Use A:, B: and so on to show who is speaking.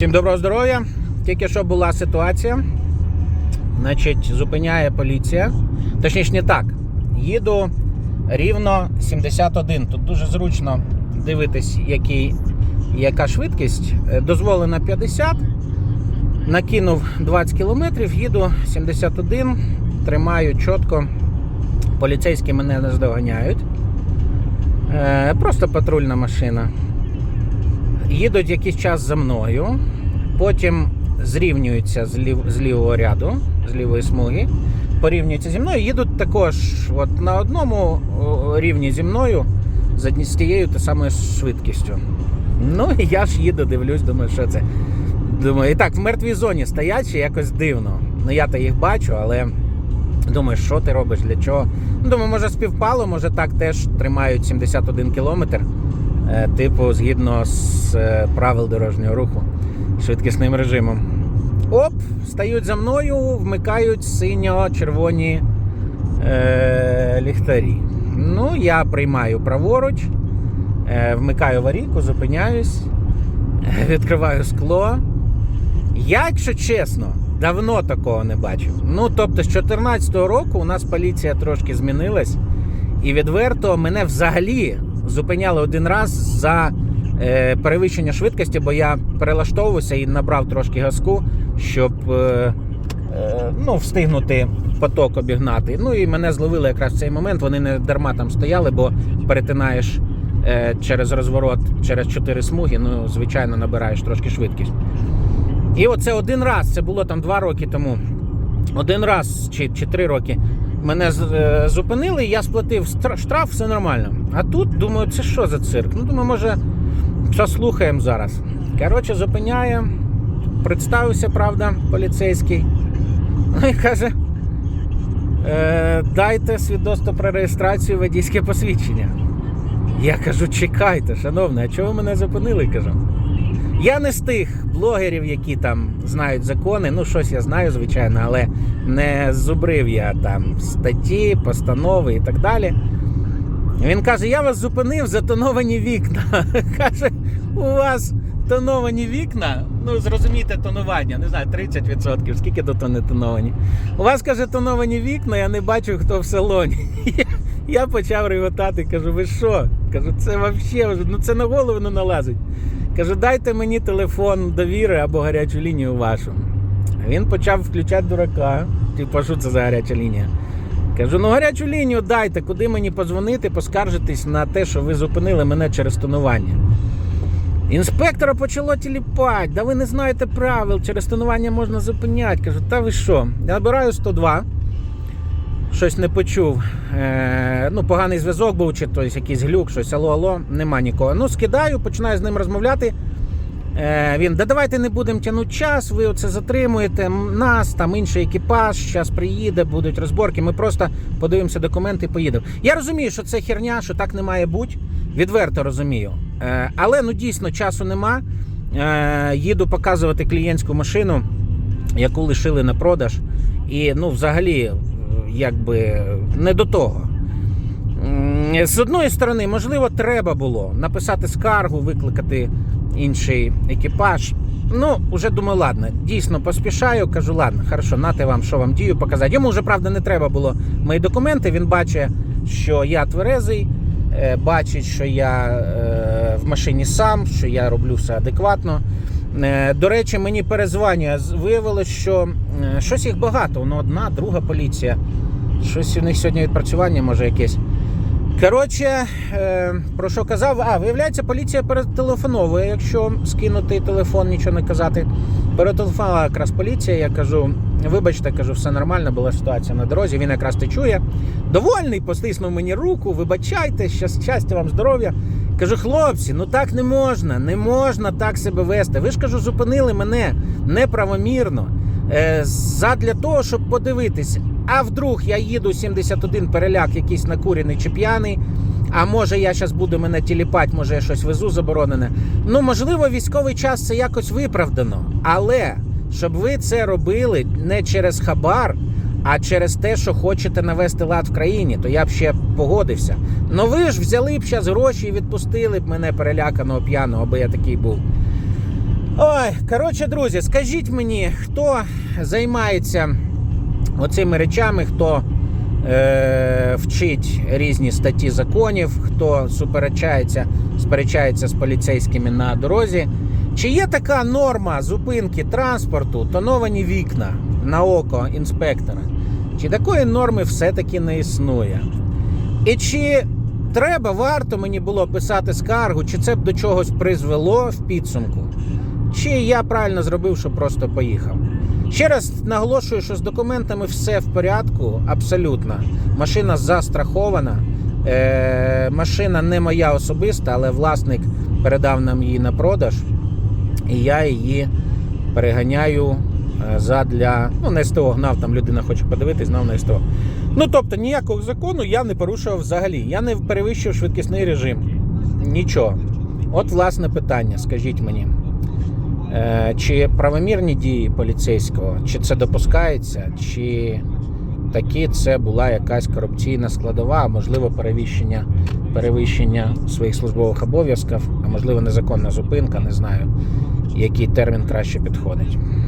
A: Всім доброго здоров'я. Тільки що була ситуація. Значить, зупиняє поліція. Точніше, не так. Їду рівно 71. Тут дуже зручно дивитись, який, яка швидкість. Е, Дозволена 50. Накинув 20 кілометрів, їду 71, тримаю чітко. Поліцейські мене не здоганяють. Е, Просто патрульна машина їдуть якийсь час за мною, потім зрівнюються з, лів, з лівого ряду, з лівої смуги, порівнюються зі мною, їдуть також от на одному рівні зі мною з одні- тією та самою швидкістю. Ну і я ж їду, дивлюсь, думаю, що це. Думаю, і так, в мертвій зоні стоять ще якось дивно. Ну я то їх бачу, але думаю, що ти робиш, для чого? Ну, думаю, може співпало, може так теж тримають 71 кілометр. Е, типу, згідно з е, правил дорожнього руху швидкісним режимом. Оп, стають за мною, вмикають синьо-червоні е, ліхтарі. Ну, я приймаю праворуч, е, вмикаю аварійку, зупиняюсь, відкриваю скло. Я, якщо чесно, давно такого не бачив. Ну, тобто, з 2014 року у нас поліція трошки змінилась, і відверто мене взагалі зупиняли один раз за е, перевищення швидкості, бо я перелаштовувався і набрав трошки газку, щоб е, е, ну, встигнути поток обігнати. Ну і мене зловили якраз в цей момент. Вони не дарма там стояли, бо перетинаєш е, через розворот, через чотири смуги. Ну, звичайно, набираєш трошки швидкість. І оце один раз, це було там два роки тому. Один раз чи, чи три роки мене е, зупинили, я сплатив штраф, все нормально. А тут думаю, це що за цирк? Ну, думаю, може, послухаємо зараз. Коротше, зупиняє, представився, правда, поліцейський. Ну і каже: е, дайте свідоцтво про реєстрацію водійське посвідчення. Я кажу, чекайте, шановне, а чого ви мене зупинили? кажу. Я не з тих блогерів, які там знають закони. Ну, щось я знаю, звичайно, але не зубрив я там статті, постанови і так далі. Він каже: я вас зупинив за тоновані вікна. Каже, у вас тоновані вікна. Ну, зрозумійте, тонування, не знаю, 30%, скільки тут не тоновані. У вас каже, тоновані вікна, я не бачу, хто в салоні. Я, почав реготати, кажу, ви що? Кажу, це взагалі, ну це на голову не налазить. Кажу, дайте мені телефон довіри або гарячу лінію вашу. Він почав включати дурака. Типу, що це за гаряча лінія? Кажу, ну гарячу лінію дайте, куди мені позвонити, поскаржитись на те, що ви зупинили мене через тонування. Інспектора почало тіліпати, да ви не знаєте правил, через тонування можна зупиняти. Кажу, та ви що? Я набираю 102, щось не почув. Е, ну, поганий зв'язок був, чи якийсь глюк, щось алло, алло, нема нікого. Ну, скидаю, починаю з ним розмовляти. Е, він, да давайте не будемо тягнути час, ви оце затримуєте нас, там інший екіпаж, зараз приїде, будуть розборки. Ми просто подивимося документи і поїдемо. Я розумію, що це херня, що так не має бути. Відверто розумію. Е, але ну дійсно часу нема. Е, їду показувати клієнтську машину, яку лишили на продаж. І ну, взагалі, якби не до того. З одної сторони, можливо, треба було написати скаргу, викликати інший екіпаж. Ну, вже думаю, ладно, дійсно поспішаю. Кажу, ладно, хорошо, нате вам, що вам дію показати. Йому вже правда не треба було мої документи. Він бачить, що я тверезий, е, бачить, що я е, в машині сам, що я роблю все адекватно. Е, До речі, мені перезванює. З- Виявилось, що щось їх багато. Ну, одна, друга поліція. Щось у них сьогодні відпрацювання може якесь. Коротше, е, про що казав? А, виявляється, поліція перетелефоновує, якщо скинути телефон, нічого не казати. Перетелефонувала якраз поліція, я кажу, вибачте, кажу, все нормально, була ситуація на дорозі. Він якраз те чує. Довольний, постиснув мені руку, вибачайте, щас- щастя вам, здоров'я. Кажу, хлопці, ну так не можна, не можна так себе вести. Ви ж кажу, зупинили мене неправомірно. Е, задля того, щоб подивитися, а вдруг я їду 71 переляк, якийсь накурений чи п'яний. А може я зараз буду мене тіліпати, може я щось везу заборонене. Ну, можливо, військовий час це якось виправдано. Але щоб ви це робили не через хабар, а через те, що хочете навести лад в країні, то я б ще погодився. Ну ви ж взяли б зараз гроші і відпустили б мене переляканого п'яного, аби я такий був. Ой, коротше, друзі, скажіть мені, хто займається оцими речами, хто е, вчить різні статті законів, хто суперечається, сперечається з поліцейськими на дорозі. Чи є така норма зупинки транспорту, тоновані вікна на око інспектора? Чи такої норми все-таки не існує? І чи треба, варто мені було писати скаргу, чи це б до чогось призвело в підсумку? Чи я правильно зробив, що просто поїхав? Ще раз наголошую, що з документами все в порядку, абсолютно. Машина застрахована. Е, машина не моя особиста, але власник передав нам її на продаж. І я її переганяю е, задля. Ну, на СТО гнав, там людина хоче подивитись, знав на СТО. Ну тобто ніякого закону я не порушував взагалі. Я не перевищив швидкісний режим. Нічого. От власне питання, скажіть мені. Е, Чи правомірні дії поліцейського, чи це допускається, чи таки це була якась корупційна складова, а можливо перевищення, перевищення своїх службових обов'язків, а можливо незаконна зупинка, не знаю, який термін краще підходить.